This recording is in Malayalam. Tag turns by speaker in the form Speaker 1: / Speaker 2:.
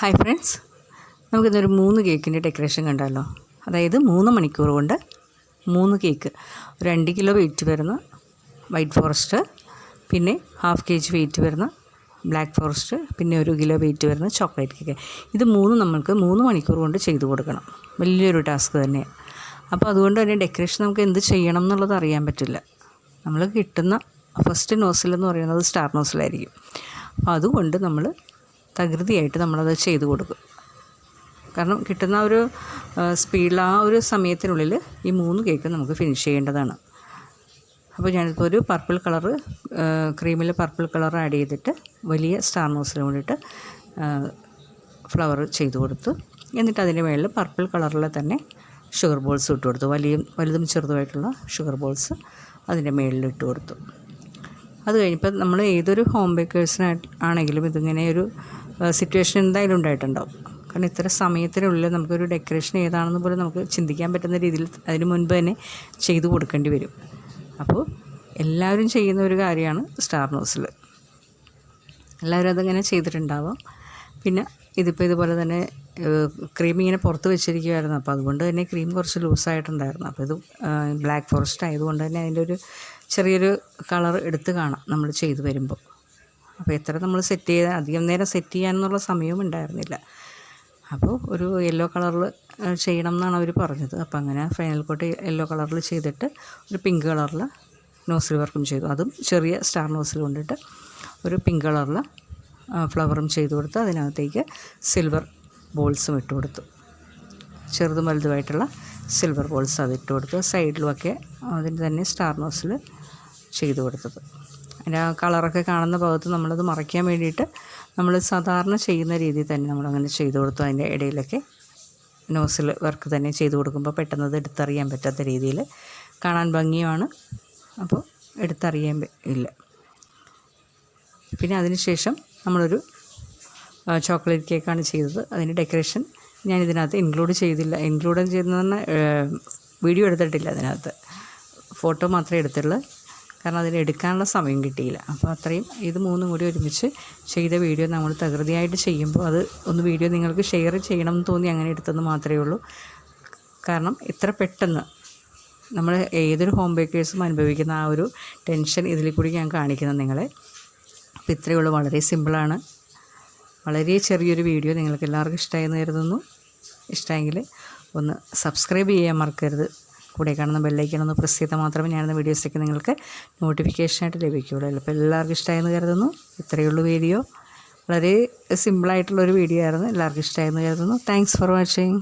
Speaker 1: Hi friends. നമുക്കിന്നൊരു മൂന്ന് കേക്കിന്റെ ഡെക്കറേഷൻ കണ്ടാലോ. അതായത് മൂന്ന് മണിക്കൂർ കൊണ്ട് മൂന്ന് കേക്ക്. ഒരു രണ്ട് കിലോ വെയിറ്റ് വരുന്ന വൈറ്റ് ഫോറസ്റ്റ് പിന്നെ ഹാഫ് കെ ജി വെയിറ്റ് വരുന്ന ബ്ലാക്ക് ഫോറസ്റ്റ് പിന്നെ ഒരു കിലോ വെയിറ്റ് വരുന്ന ചോക്ലേറ്റ് കേക്ക്. ഇത് മൂന്ന് നമ്മൾക്ക് മൂന്ന് മണിക്കൂർ കൊണ്ട് ചെയ്തു കൊടുക്കണം. വലിയൊരു ടാസ്ക് തന്നെയാണ്. അപ്പോൾ അതുകൊണ്ട് തന്നെ ഡെക്കറേഷൻ നമുക്ക് എന്ത് ചെയ്യണം എന്നുള്ളത് അറിയാൻ പറ്റില്ല. നമ്മൾ കിട്ടുന്ന ഫസ്റ്റ് നോസിൽ എന്ന് പറയുന്നത് സ്റ്റാർ നോസിലായിരിക്കും. അപ്പോൾ അതുകൊണ്ട് നമ്മൾ തകൃതിയായിട്ട് നമ്മളത് ചെയ്തു കൊടുക്കും. കാരണം കിട്ടുന്ന ഒരു സ്പീഡിൽ ആ ഒരു സമയത്തിനുള്ളിൽ ഈ മൂന്ന് കേക്ക് നമുക്ക് ഫിനിഷ് ചെയ്യേണ്ടതാണ്. അപ്പോൾ ഞാനിപ്പോൾ ഒരു പർപ്പിൾ കളറ് ക്രീമിൽ പർപ്പിൾ കളർ ആഡ് ചെയ്തിട്ട് വലിയ സ്റ്റാർ നോസിന് വേണ്ടിയിട്ട് ഫ്ലവർ ചെയ്തു കൊടുത്തു. എന്നിട്ട് അതിന്റെ മേളിൽ പർപ്പിൾ കളറിൽ തന്നെ ഷുഗർ ബോൾസ് ഇട്ട് കൊടുത്തു. വലിയ വലുതും ചെറുതുമായിട്ടുള്ള ഷുഗർ ബോൾസ് അതിന്റെ മേളിൽ ഇട്ട് കൊടുത്തു. അത് കഴിഞ്ഞപ്പോൾ നമ്മൾ ഏതൊരു ഹോം ബേക്കേഴ്സിനായിട്ട് ആണെങ്കിലും ഇതിങ്ങനെ ഒരു സിറ്റുവേഷൻ എന്തായാലും ഉണ്ടായിട്ടുണ്ടാവും. കാരണം ഇത്ര സമയത്തിനുള്ളിൽ നമുക്കൊരു ഡെക്കറേഷൻ ഏതാണെന്ന് പോലും നമുക്ക് ചിന്തിക്കാൻ പറ്റുന്ന രീതിയിൽ അതിന് മുൻപ് തന്നെ ചെയ്തു കൊടുക്കേണ്ടി വരും. അപ്പോൾ എല്ലാവരും ചെയ്യുന്ന ഒരു കാര്യമാണ് സ്റ്റാർ നോസിൽ എല്ലാവരും അതങ്ങനെ ചെയ്തിട്ടുണ്ടാവാം. പിന്നെ ഇതിപ്പോൾ ഇതുപോലെ തന്നെ ക്രീം ഇങ്ങനെ പുറത്ത് വെച്ചിരിക്കുമായിരുന്നു അപ്പോൾ അതുകൊണ്ട് തന്നെ ക്രീം കുറച്ച് ലൂസായിട്ടുണ്ടായിരുന്നു അപ്പോൾ ഇത് ബ്ലാക്ക് ഫോറസ്റ്റ് ആയതുകൊണ്ട് തന്നെ അതിന്റെ ഒരു ചെറിയൊരു കളർ എടുത്ത് കാണാം നമ്മൾ ചെയ്തു വരുമ്പോൾ. അപ്പോൾ എത്ര നമ്മൾ സെറ്റ് ചെയ്താൽ അധികം നേരം സെറ്റ് ചെയ്യാനെന്നുള്ള സമയവും ഉണ്ടായിരുന്നില്ല. അപ്പോൾ ഒരു യെല്ലോ കളറിൽ ചെയ്യണം എന്നാണ് അവർ പറഞ്ഞത്. അപ്പോൾ അങ്ങനെ ഫൈനൽ കോട്ട് യെല്ലോ കളറിൽ ചെയ്തിട്ട് ഒരു പിങ്ക് കളറിൽ നോസിൽ വർക്കും ചെയ്തു. അതും ചെറിയ സ്റ്റാർ നോസിൽ കൊണ്ടിട്ട് ഒരു പിങ്ക് കളറിൽ ഫ്ലവറും ചെയ്തു കൊടുത്ത് അതിനകത്തേക്ക് സിൽവർ ബോൾസും ഇട്ട് കൊടുത്തു. ചെറുതും വലുതുമായിട്ടുള്ള സിൽവർ ബോൾസ് അത് ഇട്ട് കൊടുത്തു. സൈഡിലുമൊക്കെ അതിന് തന്നെ സ്റ്റാർ നോസിൽ ചെയ്തു കൊടുത്തത്. അതിന്റെ ആ കളറൊക്കെ കാണുന്ന ഭാഗത്ത് നമ്മളത് മറയ്ക്കാൻ വേണ്ടിയിട്ട് നമ്മൾ സാധാരണ ചെയ്യുന്ന രീതിയിൽ തന്നെ നമ്മളങ്ങനെ ചെയ്തു കൊടുത്തു. അതിന്റെ ഇടയിലൊക്കെ നോസിൽ വർക്ക് തന്നെ ചെയ്തു കൊടുക്കുമ്പോൾ പെട്ടെന്ന് അത് എടുത്തറിയാൻ പറ്റാത്ത രീതിയിൽ കാണാൻ ഭംഗിയുമാണ്. അപ്പോൾ എടുത്തറിയാൻ ഇല്ല. പിന്നെ അതിന് ശേഷം നമ്മളൊരു ചോക്ലേറ്റ് കേക്കാണ് ചെയ്തത്. അതിന്റെ ഡെക്കറേഷൻ ഞാൻ ഇതിനകത്ത് ഇൻക്ലൂഡ് ചെയ്തില്ല. ഇൻക്ലൂഡ് ചെയ്തെന്ന് വീഡിയോ എടുത്തിട്ടില്ല അതിനകത്ത്. ഫോട്ടോ മാത്രമേ എടുത്തുള്ളൂ. കാരണം അതിന് എടുക്കാനുള്ള സമയം കിട്ടിയില്ല. അപ്പോൾ അത്രയും ഇത് മൂന്നും കൂടി ഒരുമിച്ച് ചെയ്ത വീഡിയോ നമ്മൾ തകൃതിയായിട്ട് ചെയ്യുമ്പോൾ അത് ഒന്ന് വീഡിയോ നിങ്ങൾക്ക് ഷെയർ ചെയ്യണം എന്ന് തോന്നി അങ്ങനെ എടുത്തെന്ന് മാത്രമേ ഉള്ളൂ. കാരണം ഇത്ര പെട്ടെന്ന് നമ്മൾ ഏതൊരു ഹോം ബേക്കേഴ്സും അനുഭവിക്കുന്ന ആ ഒരു ടെൻഷൻ ഇതിൽ കൂടി ഞാൻ കാണിക്കുന്നത് നിങ്ങളെ. അപ്പോൾ ഇത്രയേ ഉള്ളൂ. വളരെ സിമ്പിളാണ് വളരെ ചെറിയൊരു വീഡിയോ നിങ്ങൾക്ക് എല്ലാവർക്കും ഇഷ്ടമായെന്ന് കരുതുന്നു. ഇഷ്ടമെങ്കിൽ ഒന്ന് സബ്സ്ക്രൈബ് ചെയ്യാൻ മറക്കരുത്. കൂടെ കാണുന്ന ബെല്ലൈക്കണമെന്ന് പ്രസ് ചെയ്താൽ മാത്രമേ ഞാനെന്ന വീഡിയോസൊക്കെ നിങ്ങൾക്ക് നോട്ടിഫിക്കേഷനായിട്ട് ലഭിക്കുകയുള്ളൂ. അപ്പോൾ എല്ലാവർക്കും ഇഷ്ടമായെന്ന് കരുതുന്നു. ഇത്രയേ ഉള്ളൂ വീഡിയോ. വളരെ സിമ്പിളായിട്ടുള്ളൊരു വീഡിയോ ആയിരുന്നു. എല്ലാവർക്കും ഇഷ്ടമായെന്ന് കരുതുന്നു. Thanks for watching